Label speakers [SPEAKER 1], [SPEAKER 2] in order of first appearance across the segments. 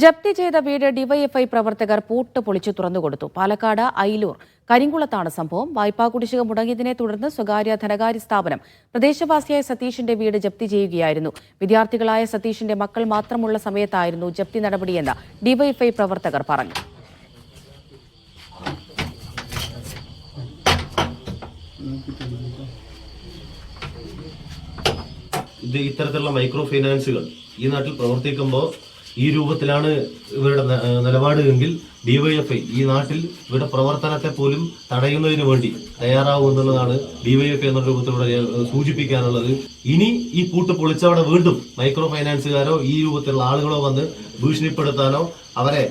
[SPEAKER 1] ജപ്തി ചെയ്ത വീട് ഡിവൈഎഫ്ഐ പ്രവർത്തകർ പൂട്ട് പൊളിച്ചു തുറന്നുകൊടുത്തു പാലക്കാട് അയിലൂർ കരിങ്കുളത്താണ് സംഭവം. വായ്പാ കുടിശ്ശിക മുടങ്ങിയതിനെ തുടർന്ന് സ്വകാര്യ ധനകാര്യ സ്ഥാപനം പ്രദേശവാസിയായ സതീഷിന്റെ വീട് ജപ്തി ചെയ്യുകയായിരുന്നു. വിദ്യാർത്ഥികളായ സതീഷിന്റെ മക്കൾ മാത്രമുള്ള സമയത്തായിരുന്നു ജപ്തി നടപടിയെന്ന് ഡിവൈഎഫ്ഐ പ്രവർത്തകർ പറഞ്ഞു.
[SPEAKER 2] ഇത് ഇത്തരത്തിലുള്ള മൈക്രോ ഫൈനാൻസുകൾ ഈ നാട്ടിൽ പ്രവർത്തിക്കുമ്പോൾ ഈ രൂപത്തിലാണ് ഇവരുടെ നിലപാട് എങ്കിൽ ഡിവൈഎഫ്ഐ ഈ നാട്ടിൽ ഇവരുടെ പ്രവർത്തനത്തെ പോലും തടയുന്നതിന് വേണ്ടി തയ്യാറാവും എന്നുള്ളതാണ് ഡിവൈഎഫ്ഐ എന്ന രൂപത്തിലൂടെ സൂചിപ്പിക്കാനുള്ളത്. ഇനി ഈ കൂട്ട് പൊളിച്ചവിടെ വീണ്ടും മൈക്രോ ഫൈനാൻസുകാരോ ഈ രൂപത്തിലുള്ള ആളുകളോ വന്ന് ഭീഷണിപ്പെടുത്താനോ അവരെ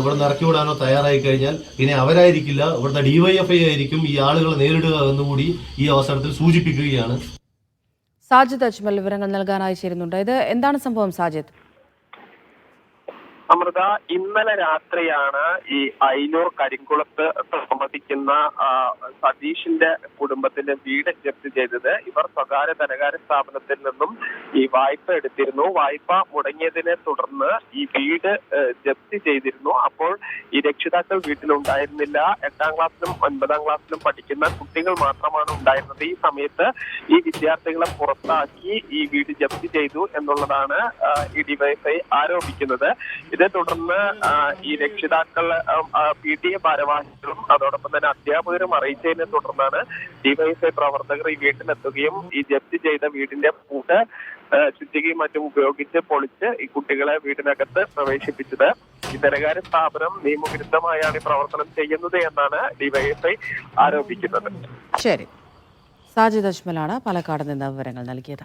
[SPEAKER 2] ഇവിടെ നിറക്കിവിടാനോ വിടാനോ തയ്യാറായി കഴിഞ്ഞാൽ പിന്നെ അവരായിരിക്കില്ല ഇവിടുത്തെ ഡിവൈഎഫ്ഐ ആയിരിക്കും ഈ ആളുകളെ നേരിടുക എന്നുകൂടി ഈ അവസരത്തിൽ സൂചിപ്പിക്കുകയാണ്.
[SPEAKER 1] സാജിദ് അജ്മൽ വിവരങ്ങൾ നൽകാനായി ചേരുന്നുണ്ട്. ഇത് എന്താണ് സംഭവം സാജിദ്?
[SPEAKER 3] അമൃത ഇന്നലെ രാത്രിയാണ് ഈ അയിനൂർ കരിങ്കുളത്ത് താമസിക്കുന്ന സതീഷിന്റെ കുടുംബത്തിന്റെ വീട് ജപ്തി ചെയ്തത്. ഇവർ സ്വകാര്യ ധനകാര്യ സ്ഥാപനത്തിൽ നിന്നും ഈ വായ്പ എടുത്തിരുന്നു. വായ്പ മുടങ്ങിയതിനെ തുടർന്ന് ഈ വീട് ജപ്തി ചെയ്തിരുന്നു. അപ്പോൾ ഈ രക്ഷിതാക്കൾ വീട്ടിലുണ്ടായിരുന്നില്ല. എട്ടാം ക്ലാസ്സിലും ഒൻപതാം ക്ലാസ്സിലും പഠിക്കുന്ന കുട്ടികൾ മാത്രമാണ് ഉണ്ടായിരുന്നത്. ഈ സമയത്ത് ഈ വിദ്യാർത്ഥികളെ പുറത്താക്കി ഈ വീട് ജപ്തി ചെയ്തു എന്നുള്ളതാണ് ഈ ഡിവൈഎഫ്ഐ ആരോപിക്കുന്നത്. ഇതേ തുടർന്ന് ഈ രക്ഷിതാക്കൾ പി ടി എ ഭാരവാഹികളും അതോടൊപ്പം തന്നെ അധ്യാപകരും അറിയിച്ചതിനെ തുടർന്നാണ് ഡിവൈഎസ്ഐ പ്രവർത്തകർ ഈ വീട്ടിലെത്തുകയും ഈ ജപ്തി ചെയ്ത വീടിന്റെ പൂട്ട് ആ, ചുറ്റികയും മറ്റും ഉപയോഗിച്ച് പൊളിച്ച് ഈ കുട്ടികളെ വീടിനകത്ത് പ്രവേശിപ്പിച്ചത്. ധനകാര്യ സ്ഥാപനം നിയമവിരുദ്ധമായാണ് ഈ പ്രവർത്തനം ചെയ്യുന്നത് എന്നാണ് ഡിവൈഎഫ്ഐ ആരോപിക്കുന്നത്.
[SPEAKER 1] ശരി. സാജിദ് അജ്മലാണ് പാലക്കാട് നിന്ന് വിവരങ്ങൾ നൽകിയത്.